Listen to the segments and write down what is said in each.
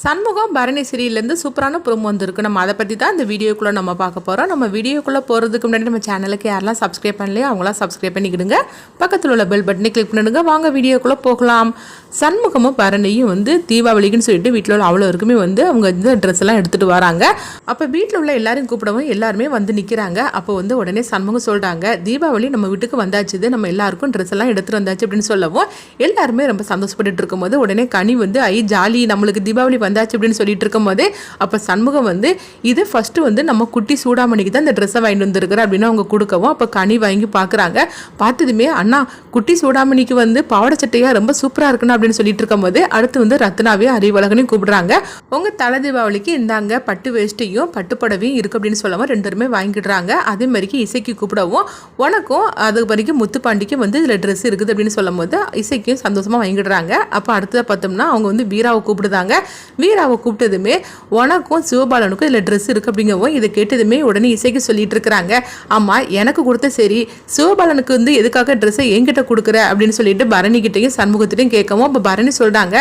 சண்முகம் பரணி சீரியல்லேருந்து சூப்பரான ப்ரோமோ வந்திருக்கு. நம்ம அதை பற்றி தான் இந்த வீடியோக்குள்ளே நம்ம பார்க்க போகிறோம் நம்ம வீடியோக்குள்ளே போகிறதுக்கு முன்னாடி நம்ம சேனலுக்கு யாரெல்லாம் சப்ஸ்கிரைப் பண்ணலையோ அவங்களாம் சப்ஸ்கிரைப் பண்ணிக்கிடுங்க. பக்கத்தில் உள்ள பெல் பட்டனை கிளிக் பண்ணிடுங்க வாங்க வீடியோக்குள்ளே போகலாம். சண்முகமும் பரணியும் வந்து தீபாவளிக்குன்னு சொல்லிட்டு வீட்டில் உள்ள அவ்வளோருக்குமே வந்து அவங்க இந்த ட்ரெஸ் எல்லாம் எடுத்துகிட்டு வராங்க. அப்போ வீட்டில் உள்ள எல்லாரையும் கூப்பிடவும் எல்லாருமே வந்து நிற்கிறாங்க அப்போ வந்து உடனே சண்முகம் சொல்கிறாங்க தீபாவளி நம்ம வீட்டுக்கு வந்தாச்சுது நம்ம எல்லாருக்கும் ட்ரெஸ் எல்லாம் எடுத்துகிட்டு வந்தாச்சு அப்படின்னு சொல்லவும் எல்லாருமே ரொம்ப சந்தோஷப்பட்டு இருக்கும்போது உடனே கனி வந்து ஐ ஜாலி நம்மளுக்கு தீபாவளி வந்தாச்சு அப்படின்னு சொல்லிட்டு இருக்கும்போது அப்போ சண்முகம் வந்து இது ஃபஸ்ட்டு வந்து நம்ம குட்டி சூடாமணிக்கு தான் இந்த ட்ரெஸ்ஸை வாங்கிட்டு வந்திருக்கிற அப்படின்னு அவங்க கொடுக்கவும் அப்போ கனி வாங்கி பார்க்குறாங்க பார்த்ததுமே அண்ணா குட்டி சூடாமணிக்கு வந்து பாவாடை சட்டையாக ரொம்ப சூப்பராக இருக்கணும் அப்படின்னு சொல்லிட்டு இருக்கும்போது அடுத்து வந்து ரத்னாவையும் அறிவழகனையும் கூப்பிடுறாங்க. உங்கள் தலை தீபாவளிக்கு இந்தாங்க பட்டு வேஷ்டியும் பட்டு புடவையும் இருக்குது அப்படின்னு சொல்லவும் ரெண்டு பேருமே வாங்கிடுறாங்க. அதே மாதிரிக்கு இசைக்கு கூப்பிடவும் உனக்கும் அது வரைக்கும் முத்துப்பாண்டிக்கும் வந்து இதில் ட்ரெஸ் இருக்குது அப்படின்னு சொல்லும் போது இசைக்கும் சந்தோஷமாக வாங்கிடுறாங்க. அப்போ அடுத்ததை பார்த்தோம்னா அவங்க வந்து வீராவை கூப்பிடுதாங்க வீராவை கூப்பிட்டதுமே உனக்கும் சிவபாலனுக்கும் இதில் ட்ரெஸ் இருக்குது அப்படிங்கவும் இதை கேட்டதுமே உடனே இசைக்கு சொல்லிட்டு இருக்கிறாங்க. ஆமாம் எனக்கு கொடுத்த சரி சிவபாலனுக்கு வந்து எதுக்காக ட்ரெஸ்ஸை என்கிட்ட கொடுக்குற அப்படின்னு சொல்லிட்டு பரணி கிட்டையும் சண்முகத்திட்டையும் கேட்கவும் அப்போ பரணி சொல்கிறாங்க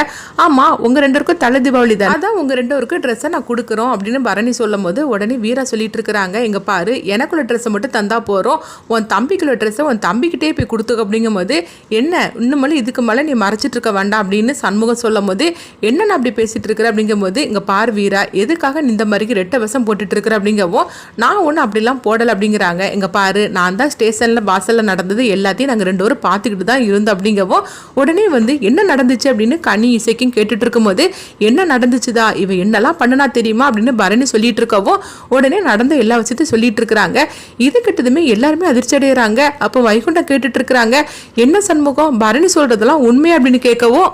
ஆமாம் உங்கள் ரெண்டருக்கும் தலை தீபாவளி தான்? அதான் உங்கள் ரெண்டோருக்கும் ட்ரெஸ்ஸை நான் கொடுக்குறோம் அப்படின்னு பரணி சொல்லும் போது உடனே வீரா சொல்லிட்டு இருக்கிறாங்க எங்க பாரு எனக்குள்ள ட்ரெஸ்ஸை மட்டும் தந்தா போறோம் உன் தம்பிக்குள்ள ட்ரெஸ்ஸை உன் தம்பிக்கிட்டே போய் கொடுத்துக்க அப்படிங்கும்போது என்ன இன்னும் இதுக்கு மேலே நீ மறைச்சிட்டு இருக்க வேண்டாம் அப்படின்னு சண்முகம் சொல்லும் போது என்ன நான் அப்படி பேசிட்டு இருக்கிற அப்படிங்கும்போது இங்கே பார் வீரா எதுக்காக நீ இந்த மாதிரிக்கு ரெட்டை வசம் போட்டுட்டு இருக்கிற அப்படிங்கவும் நான் ஒன்றும் அப்படிலாம் போடலை அப்படிங்கிறாங்க. இங்கே பாரு நான் தான் ஸ்டேஷனில் வாசலில் நடந்தது எல்லாத்தையும் நாங்கள் ரெண்டு பேரும் பார்த்துக்கிட்டு தான் இருந்தோம் அப்படிங்கவும் உடனே வந்து என்ன நடந்துச்சு? அப்படின்னு கனி இசைக்கும் கேட்டுட்டு இருக்கும்போது என்ன நடந்துச்சுதா? இவ என்னெல்லாம் பண்ணுனா தெரியுமா? அப்படின்னு பரணி சொல்லிட்டு இருக்கவும் உடனே நடந்த எல்லா விஷயத்தையும் சொல்லிட்டு இருக்கிறாங்க இது கிட்டதுமே எல்லாருமே அதிர்ச்சி அடைகிறாங்க அப்போ வைகுண்டம் கேட்டுட்டு இருக்கிறாங்க என்ன சண்முகம்? பரணி சொல்றதெல்லாம் உண்மை அப்படின்னு கேட்கவும்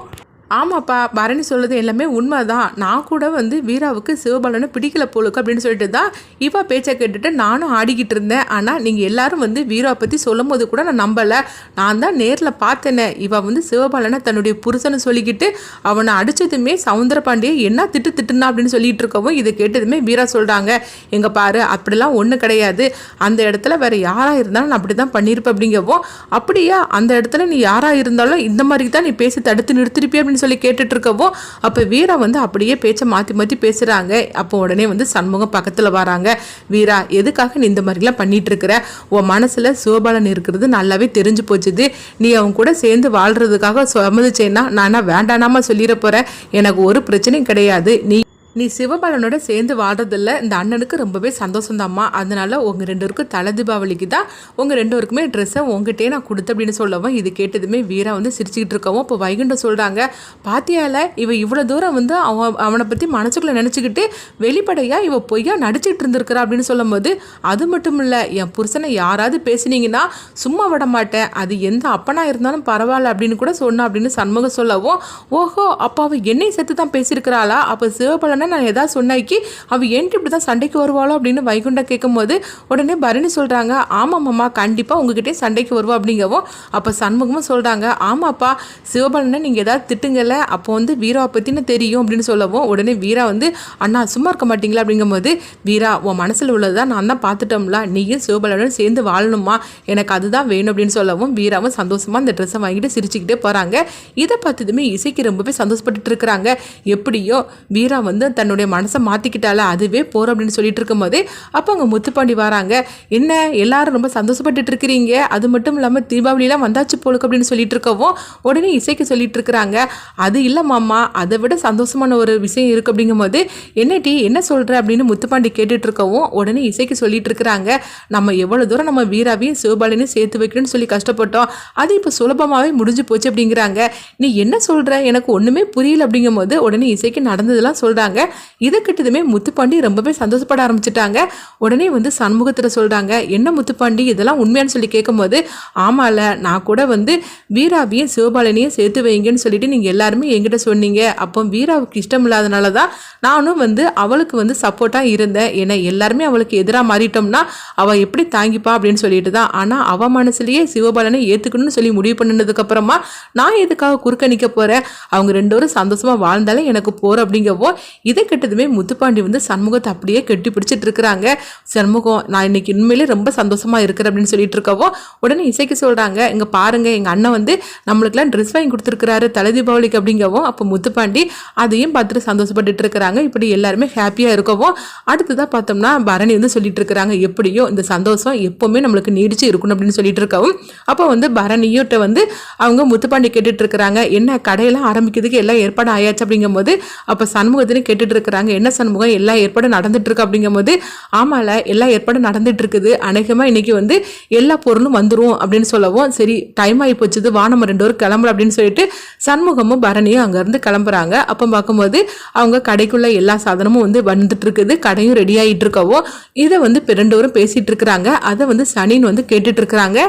ஆமாப்பா பரணி சொல்லுது எல்லாமே உண்மைதான். நான் கூட வந்து வீராவுக்கு சிவபாலனை பிடிக்கல போலுக்கு அப்படின்னு சொல்லிட்டு தான் இவா பேச்சை கேட்டுட்டு நானும் ஆடிக்கிட்டு இருந்தேன். ஆனால் நீங்கள் எல்லாரும் வந்து வீராவை பற்றி சொல்லும் போது கூட நான் நம்பலை. நான் தான் நேரில் பார்த்தேனே. இவா வந்து சிவபாலனை தன்னுடைய புருஷனை சொல்லிக்கிட்டு அவனை அடித்ததுமே சவுந்தர பாண்டியை என்ன திட்டு திட்டுனா அப்படின்னு சொல்லிட்டு இருக்கவும் இதை கேட்டதுமே வீரா சொல்கிறாங்க எங்கள் பாரு அப்படிலாம் ஒன்றும் கிடையாது. அந்த இடத்துல வேற யாராக இருந்தாலும் நான் அப்படி தான் பண்ணியிருப்பேன் அப்படிங்கவும் அப்படியா? அந்த இடத்துல நீ யாராக இருந்தாலும் இந்த மாதிரி தான் நீ பேசி தடுத்து நிறுத்திருப்பிய? அப்படின்னு சொல்லி கேட்டுட்டு இருக்கவோ அப்போ வீரா வந்து அப்படியே பேச்சை மாற்றி மாற்றி பேசுகிறாங்க அப்போ உடனே வந்து சண்முகம் பக்கத்தில் வராங்க. வீரா எதுக்காக நீ இந்த மாதிரிலாம் பண்ணிட்டு இருக்கிற உன் மனசில் சிவபாலன் இருக்கிறது நல்லாவே தெரிஞ்சு போச்சுது. நீ அவங்க கூட சேர்ந்து வாழ்றதுக்காக சம்மதிச்சேன்னா நான் வேண்டானாமா சொல்லிட போகிறேன் எனக்கு ஒரு பிரச்சனையும் கிடையாது. நீ நீ சிவபாலனோட சேர்ந்து வாழ்றதில்ல. இந்த அண்ணனுக்கு ரொம்பவே சந்தோஷந்தாம்மா அதனால உங்கள் ரெண்டு பேருக்கும் தலை தீபாவளிக்கு தான் உங்கள் ரெண்டு பேருக்குமே ட்ரெஸ்ஸை உங்ககிட்டே நான் கொடுத்தேன் அப்படின்னு சொல்லவும் இது கேட்டதுமே வீரா வந்து சிரிச்சுக்கிட்டு இருக்கவும் இப்போ வைகுண்டம் சொல்கிறாங்க பாத்தியால இவ இவ்வளோ தூரம் வந்து அவன் அவனை பற்றி மனசுக்குள்ளே நினச்சிக்கிட்டு வெளிப்படையாக இவ பொய்யா நடிச்சிட்டு இருந்திருக்கிறா? அப்படின்னு சொல்லும்போது அது மட்டும் இல்லை என் புருஷனை யாராவது பேசினீங்கன்னா சும்மா விட மாட்டேன். அது எந்த அப்பனா இருந்தாலும் பரவாயில்ல அப்படின்னு கூட சொன்னா அப்படின்னு சண்முகம் சொல்லவும் ஓஹோ அப்போ அவள் என்னை சேர்த்து தான் பேசியிருக்கிறாளா? அப்போ சிவபலனை நான் எதாவது சொன்னாக்கி அவள் ஏன்ட்டு இப்படி தான் சண்டைக்கு வருவாளோ? அப்படின்னு வைகுண்டம் கேட்கும்போது உடனே பரணி சொல்றாங்க ஆமாம்மாம்மா கண்டிப்பாக உங்ககிட்டே சண்டைக்கு வருவா அப்படிங்கவும் அப்போ சண்முகமும் சொல்கிறாங்க ஆமாப்பா சிவபலனை நீங்கள் எதாவது திட்டுங்கல்ல அப்போ வந்து வீராவை பற்றின தெரியும் அப்படின்னு சொல்லவும் உடனே வீரா வந்து அண்ணா சும்மா இருக்க மாட்டீங்களா? அப்படிங்கும்போது வீரா உன் மனசில் உள்ளதான் நான் தான் பார்த்துட்டோம்ல நீயும் சிவபலனுடன் சேர்ந்து வாழணுமா? எனக்கு அதுதான் வேணும் அப்படின்னு சொல்லவும் வீராவும் சந்தோஷமாக அந்த ட்ரெஸ்ஸை வாங்கிட்டு சிரிச்சுக்கிட்டே போகிறாங்க இதை பார்த்ததுமே இசைக்கு ரொம்பவே சந்தோஷப்பட்டுட்டு இருக்கிறாங்க. எப்படியோ வீரா வந்து தன்னுடைய மனசை மாற்றிக்கிட்டால அதுவே போகிற அப்படின்னு சொல்லிட்டு இருக்கும்போது அப்போ அவங்க முத்துப்பாண்டி வராங்க. என்ன எல்லாரும் ரொம்ப சந்தோஷப்பட்டுட்டு இருக்கிறீங்க அது மட்டும் இல்லாமல் தீபாவளிலாம் வந்தாச்சு போலுக்கு அப்படின்னு சொல்லிட்டு இருக்கவும் உடனே இசைக்கு சொல்லிட்டு இருக்கிறாங்க அது இல்லை மாமா அதை விட சந்தோஷமான ஒரு விஷயம் இருக்குது அப்படிங்கும்போது என்ன டி என்ன சொல்கிற அப்படின்னு முத்துப்பாண்டி கேட்டுட்டு இருக்கவும் உடனே இசைக்கு சொல்லிட்டு இருக்கிறாங்க நம்ம எவ்வளோ தூரம் நம்ம வீராவையும் சிவபாலனையும் சேர்த்து வைக்கணும்னு சொல்லி கஷ்டப்பட்டோம். அது இப்போ சுலபமாகவே முடிஞ்சு போச்சு அப்படிங்கிறாங்க. நீ என்ன சொல்கிற எனக்கு ஒன்றுமே புரியல அப்படிங்கும்போது உடனே இசைக்கு நடந்ததெல்லாம் சொல்கிறாங்க சொல்றாங்க. இதை கிட்டதுமே முத்துப்பாண்டி ரொம்பவே சந்தோஷப்பட ஆரம்பிச்சிட்டாங்க. உடனே வந்து சண்முகத்தில் சொல்கிறாங்க என்ன முத்துப்பாண்டி இதெல்லாம் உண்மையான்னு சொல்லி கேட்கும்போது ஆமால நான் கூட வந்து வீராவையும் சிவபாலனையும் சேர்த்து வைங்கன்னு சொல்லிட்டு நீங்கள் எல்லாருமே என்கிட்ட சொன்னீங்க. அப்போ வீராவுக்கு இஷ்டம் இல்லாதனால தான் நானும் வந்து அவளுக்கு வந்து சப்போர்ட்டாக இருந்தேன். ஏன்னா எல்லாருமே அவளுக்கு எதிராக மாறிட்டோம்னா அவள் எப்படி தாங்கிப்பா? அப்படின்னு சொல்லிட்டு தான். ஆனால் அவள் மனசுலேயே சிவபாலனை ஏற்றுக்கணும்னு சொல்லி முடிவு பண்ணினதுக்கப்புறமா நான் எதுக்காக குறுக்க நிற்க போகிறேன் அவங்க ரெண்டு பேரும் சந்தோஷமாக வாழ்ந்தாலே எனக்கு போகிற அப்படிங்கவோ இதை கெட்டதுமே முத்துப்பாண்டி வந்து சண்முகத்தை அப்படியே கெட்டி பிடிச்சிட்டு இருக்கிறாங்க. சண்முகம் நான் இன்னைக்கு உண்மையிலே ரொம்ப சந்தோஷமா இருக்கிறேன் அப்படின்னு சொல்லிட்டு இருக்கவோ உடனே இசைக்கு சொல்றாங்க இங்க பாருங்க எங்க அண்ணன் வந்து நம்மளுக்குலாம் ட்ரெஸ் வாங்கி கொடுத்துருக்காரு தலை தீபாவளிக்கு அப்படிங்கவும் அப்போ முத்துப்பாண்டி அதையும் பார்த்துட்டு சந்தோஷப்பட்டுட்டு இருக்கிறாங்க. இப்படி எல்லாருமே ஹாப்பியா இருக்கவும் அடுத்ததாக பார்த்தோம்னா பரணி வந்து சொல்லிட்டு இருக்கிறாங்க எப்படியோ இந்த சந்தோஷம் எப்பவுமே நம்மளுக்கு நீடிச்சு இருக்கணும் அப்படின்னு சொல்லிட்டு இருக்கவும் அப்போ வந்து பரணியோட்ட வந்து அவங்க முத்துப்பாண்டி கேட்டுட்டு இருக்கிறாங்க என்ன கடையெல்லாம் ஆரம்பிக்கிறதுக்கு எல்லாம் ஏற்பாடு ஆயாச்சு அப்படிங்கும்போது அப்போ சண்முகத்தினு கேட்டுட்டு இருக்கிறாங்க என்ன சண்முகம்? எல்லா ஏற்பாடும் நடந்துட்டு இருக்கு அப்படிங்கும்போது ஆமால எல்லா ஏற்பாடும் நடந்துட்டு இருக்குது அநேகமா இன்னைக்கு வந்து எல்லா பொருளும் வந்துடும் அப்படின்னு சொல்லவும் சரி டைம் ஆகி போச்சுது வா நம்ம ரெண்டு பேரும் கிளம்புறோம் அப்படின்னு சொல்லிட்டு சண்முகமும் பரணியும் அங்கேருந்து கிளம்புறாங்க. அப்போ பார்க்கும்போது அவங்க கடைக்குள்ள எல்லா சாதனமும் வந்து வந்துட்டு இருக்குது கடையும் ரெடி ஆகிட்டு இருக்கவோ இதை வந்து இப்ப ரெண்டு பேரும் பேசிட்டு இருக்கிறாங்க அதை வந்து சனின்னு வந்து கேட்டுட்டு இருக்கிறாங்க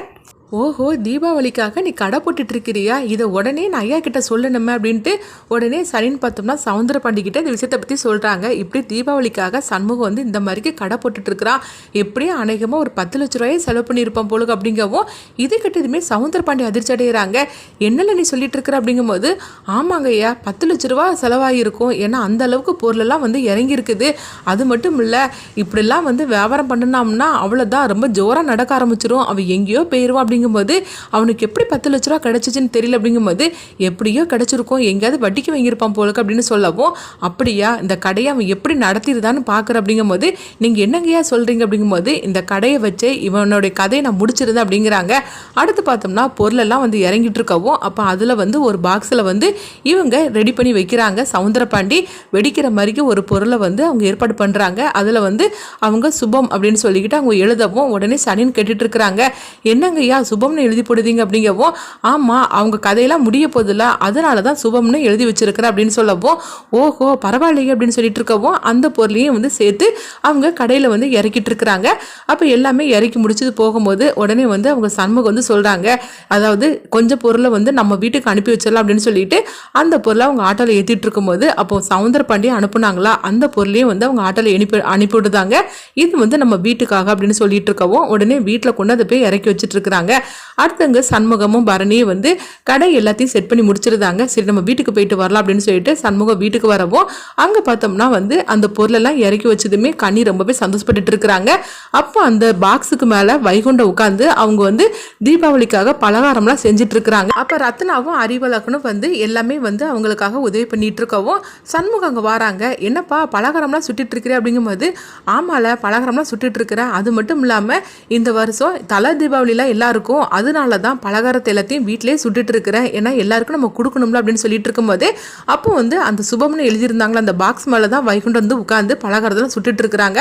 ஓஹோ தீபாவளிக்காக நீ கடை போட்டுட்டு இருக்கிறியா இதை உடனே நான் ஐயா கிட்ட சொல்லணுமே அப்படின்ட்டு உடனே சரின்னு பார்த்தோம்னா சவுந்தர பாண்டிக்கிட்ட இந்த விஷயத்தை பற்றி சொல்கிறாங்க இப்படி தீபாவளிக்காக சண்முகம் வந்து இந்த மாதிரிக்கு கடை போட்டுட்டு இருக்கிறான் எப்படியும் அநேகமாக ஒரு பத்து லட்ச ரூபாயை செலவு பண்ணியிருப்பான் போலுக்கு அப்படிங்கவும் இது கிட்டதுமே சவுந்தர பாண்டி அதிர்ச்சி அடைகிறாங்க என்னல நீ சொல்லிட்டு இருக்கிற அப்படிங்கும்போது ஆமாங்க ஐயா பத்து லட்ச ரூபா செலவாகிருக்கும் ஏன்னா அந்த அளவுக்கு பொருளெல்லாம் வந்து இறங்கி இருக்குது அது மட்டும் இல்லை இப்படிலாம் வந்து வியாபாரம் பண்ணினோம்னா அவ்வளோதான் ரொம்ப ஜோராக நடக்க ஆரம்பிச்சிரும். அவன் எங்கேயோ போயிடுவான் அப்படிங்கும்போது அவனுக்கு எப்படி பத்து லட்ச ரூபா கிடைச்சிச்சுன்னு தெரியல அப்படிங்கும்போது எப்படியோ கிடைச்சிருக்கும் எங்கேயாவது வட்டிக்கு வாங்கியிருப்பான் போலுக்கு அப்படின்னு சொல்லவும் அப்படியா இந்த கடையை அவன் எப்படி நடத்திருதான்னு பார்க்குற அப்படிங்கும்போது நீங்கள் என்னங்கய்யா சொல்கிறீங்க அப்படிங்கும்போது இந்த கடையை வச்சு இவனுடைய கதையை நான் முடிச்சிருந்தேன் அப்படிங்கிறாங்க. அடுத்து பார்த்தோம்னா பொருளெல்லாம் வந்து இறங்கிட்டு இருக்கவும் அப்போ அதில் வந்து ஒரு பாக்ஸில் வந்து இவங்க ரெடி பண்ணி வைக்கிறாங்க. சவுந்தரபாண்டி வெடிக்கிற மாதிரிக்கு ஒரு பொருளை வந்து அவங்க ஏற்பாடு பண்ணுறாங்க அதில் வந்து அவங்க சுபம் அப்படின்னு சொல்லிக்கிட்டு அவங்க எழுதவும் உடனே சனின்னு கேட்டுட்டு இருக்கிறாங்க. என்னங்கய்யா சுபம்னு எழுதி போடுதீங்க அப்படிங்கவும் ஆமாம் அவங்க கதையெல்லாம் முடிய போதில்ல அதனால தான் சுபம்னு எழுதி வச்சிருக்கிறேன் அப்படின்னு சொல்லவும் ஓஹோ பரவாயில்லையே அப்படின்னு சொல்லிட்டு இருக்கவும் அந்த பொருளையும் வந்து சேர்த்து அவங்க கடையில் வந்து இறக்கிட்டு இருக்கிறாங்க அப்போ எல்லாமே இறக்கி முடிச்சது போகும்போது உடனே வந்து அவங்க சண்முகம் வந்து சொல்கிறாங்க அதாவது கொஞ்சம் பொருளை வந்து நம்ம வீட்டுக்கு அனுப்பி வச்சிடலாம் அப்படின்னு சொல்லிட்டு அந்த பொருளை அவங்க ஆட்டோவில் ஏற்றிட்டு இருக்கும்போது அப்போ சவுந்தர பாண்டியை அனுப்புனாங்களா அந்த பொருளையும் வந்து அவங்க ஆட்டோவில் அனுப்பி அனுப்பி விடுதாங்க இது வந்து நம்ம வீட்டுக்காக அப்படின்னு சொல்லிட்டு இருக்கவும் உடனே வீட்டில் கொண்டு அதை போய் இறக்கி வச்சுட்டு இருக்கிறாங்க அடுத்தவங்க சண்முகமும் பரணியும் வந்து கடை எல்லாத்தையும் செட் பண்ணி முடிச்சிருந்தாங்க. சரி நம்ம வீட்டுக்கு போயிட்டு வரலாம் அப்படின்னு சொல்லிட்டு சண்முகம் வீட்டுக்கு வரவும் அங்கே பார்த்தோம்னா வந்து அந்த பொருளெல்லாம் இறக்கி வச்சதுமே கண்ணி ரொம்பவே சந்தோஷப்பட்டுட்டு இருக்கிறாங்க. அப்போ அந்த பாக்ஸுக்கு மேலே வைகுண்டம் உட்காந்து அவங்க வந்து தீபாவளிக்காக பலகாரம்லாம் செஞ்சுட்டு இருக்கிறாங்க. அப்போ ரத்னாவும் அறிவழகனும் வந்து எல்லாமே வந்து அவங்களுக்காக உதவி பண்ணிட்டு இருக்கவும் சண்முகம் அங்கே வராங்க. என்னப்பா பலகாரம்லாம் சுட்டுட்டு இருக்கிறேன் அப்படிங்கும்போது ஆமால பலகாரம்லாம் சுட்டுட்டு இருக்கிறேன். அது மட்டும் இல்லாமல் இந்த வருஷம் தலை தீபாவளிலாம் எல்லாருக்கும் அதனால தான் பலகாரத்தை எல்லாத்தையும் வீட்டிலே சுட்டுட்டு இருக்கிறேன் ஏன்னா எல்லாருக்கும் நம்ம கொடுக்கணும்ல அப்படின்னு சொல்லிட்டு இருக்கும்போதே அப்போ வந்து அந்த சுபம்னு எழுதியிருந்தாங்களா அந்த பாக்ஸ் மேலே தான் வைகுண்டம் வந்து உட்காந்து பலகாரத்தெல்லாம் சுட்டுட்டு இருக்கிறாங்க.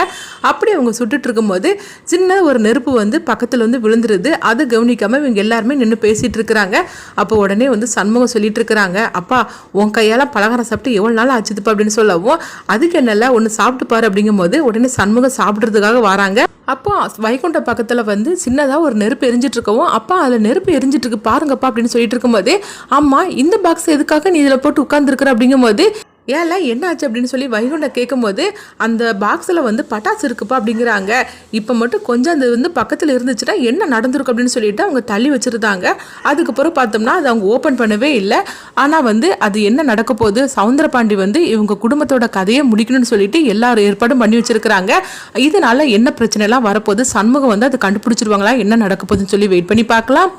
அப்படி அவங்க சுட்டுட்டு இருக்கும்போது சின்ன ஒரு நெருப்பு வந்து பக்கத்தில் வந்து விழுந்துருது. அதை கவனிக்காமல் இவங்க எல்லாருமே நின்று பேசிட்டு இருக்கிறாங்க. அப்போ உடனே வந்து சண்முகம் சொல்லிட்டு இருக்கிறாங்க அப்பா உன் கையால் பலகாரம் சாப்பிட்டு எவ்வளோ நாள் ஆச்சுதுப்பா? அப்படின்னு சொல்லவும் அதுக்கு என்னல ஒன்று சாப்பிட்டு பாரு. அப்படிங்கும்போது உடனே சண்முகம் சாப்பிட்றதுக்காக வராங்க. அப்போ வைகுண்ட பக்கத்தில் வந்து சின்னதாக ஒரு நெருப்பு எரிஞ்சிட்டு இருக்கவும் அப்பா அதில் நெருப்பு எரிஞ்சிட்டு இருக்கு பாருங்கப்பா அப்படின்னு சொல்லிட்டு இருக்கும்போது அம்மா இந்த பாக்ஸ் எதுக்காக நீ இதில் போட்டு உட்காந்துருக்குற அப்படிங்கும்போது ஏன்ல என்னாச்சு அப்படின்னு சொல்லி வைகுண்ட கேட்கும்போது அந்த பாக்ஸில் வந்து பட்டாசு இருக்குப்பா அப்படிங்கிறாங்க. இப்போ மட்டும் கொஞ்சம் அது வந்து பக்கத்தில் இருந்துச்சுன்னா என்ன நடந்திருக்கும் அப்படின்னு சொல்லிட்டு அவங்க தள்ளி வச்சுருந்தாங்க. அதுக்கப்புறம் பார்த்தோம்னா அது அவங்க ஓப்பன் பண்ணவே இல்லை. ஆனால் வந்து அது என்ன நடக்க போகுது? சவுந்தரபாண்டி வந்து இவங்க குடும்பத்தோட கதையை முடிக்கணும்னு சொல்லிட்டு எல்லாரும் ஏற்பாடும் பண்ணி வச்சிருக்கிறாங்க. இதனால் என்ன பிரச்சனைலாம் வரப்போகுது? சண்முகம் வந்து அது கண்டுபிடிச்சிருவாங்களா? என்ன நடக்க போகுதுன்னு சொல்லி வெயிட் பண்ணி பார்க்கலாம்.